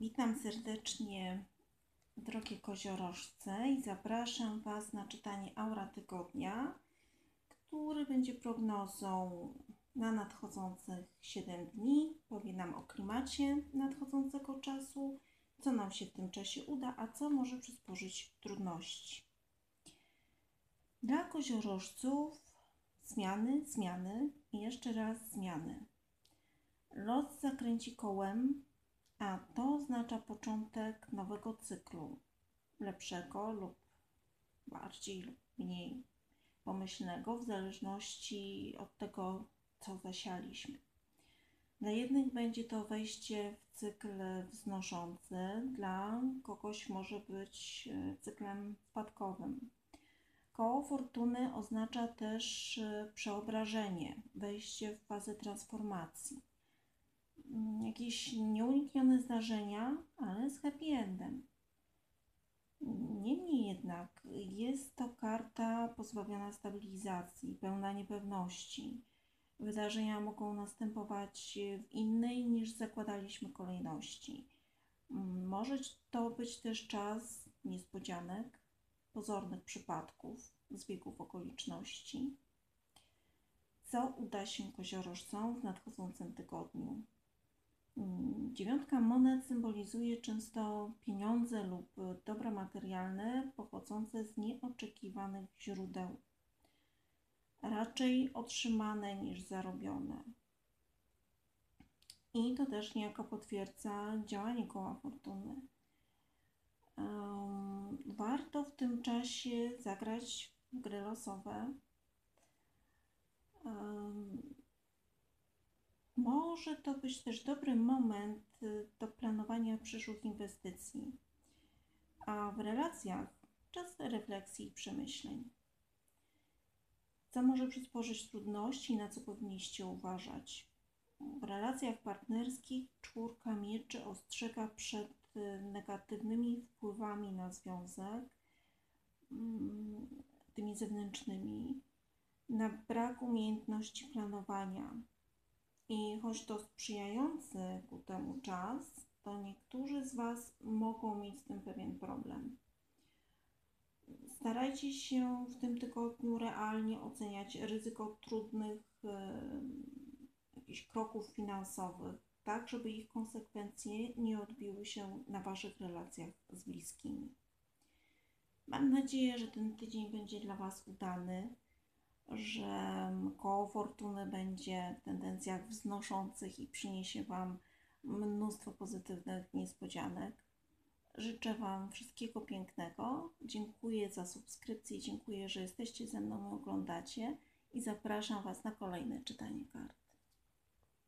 Witam serdecznie, drogie koziorożce, i zapraszam Was na czytanie Aura Tygodnia, który będzie prognozą na nadchodzących 7 dni. Powie nam o klimacie nadchodzącego czasu, co nam się w tym czasie uda, a co może przysporzyć trudności. Dla koziorożców zmiany, zmiany i jeszcze raz zmiany. Los zakręci kołem a to oznacza początek nowego cyklu, lepszego lub bardziej lub mniej pomyślnego, w zależności od tego, co zasialiśmy. Dla jednych będzie to wejście w cykl wznoszący, dla kogoś może być e, cyklem spadkowym. Koło fortuny oznacza też e, przeobrażenie, wejście w fazę transformacji jakieś nieuniknione zdarzenia, ale z happy endem. Niemniej jednak jest to karta pozbawiona stabilizacji, pełna niepewności. Wydarzenia mogą następować w innej niż zakładaliśmy kolejności. Może to być też czas niespodzianek, pozornych przypadków, zbiegów okoliczności. Co uda się koziorożcom w nadchodzącym tygodniu? Dziewiątka monet symbolizuje często pieniądze lub dobra materialne pochodzące z nieoczekiwanych źródeł, raczej otrzymane niż zarobione. I to też niejako potwierdza działanie koła fortuny. warto w tym czasie zagrać w gry losowe. Może to być też dobry moment y, do planowania przyszłych inwestycji, a w relacjach czas refleksji i przemyśleń. Co może przysporzyć trudności na co powinniście uważać? W relacjach partnerskich czwórka mieczy ostrzega przed y, negatywnymi wpływami na związek, mm, tymi zewnętrznymi, na brak umiejętności planowania i choć to sprzyjający ku temu czas, to niektórzy z Was mogą mieć z tym pewien problem. Starajcie się w tym tygodniu realnie oceniać ryzyko trudnych e, jakichś kroków finansowych, tak żeby ich konsekwencje nie odbiły się na Waszych relacjach z bliskimi. Mam nadzieję, że ten tydzień będzie dla Was udany że koło fortuny będzie w tendencjach wznoszących i przyniesie Wam mnóstwo pozytywnych niespodzianek. Życzę Wam wszystkiego pięknego. Dziękuję za subskrypcję, dziękuję, że jesteście ze mną i oglądacie i zapraszam Was na kolejne czytanie kart.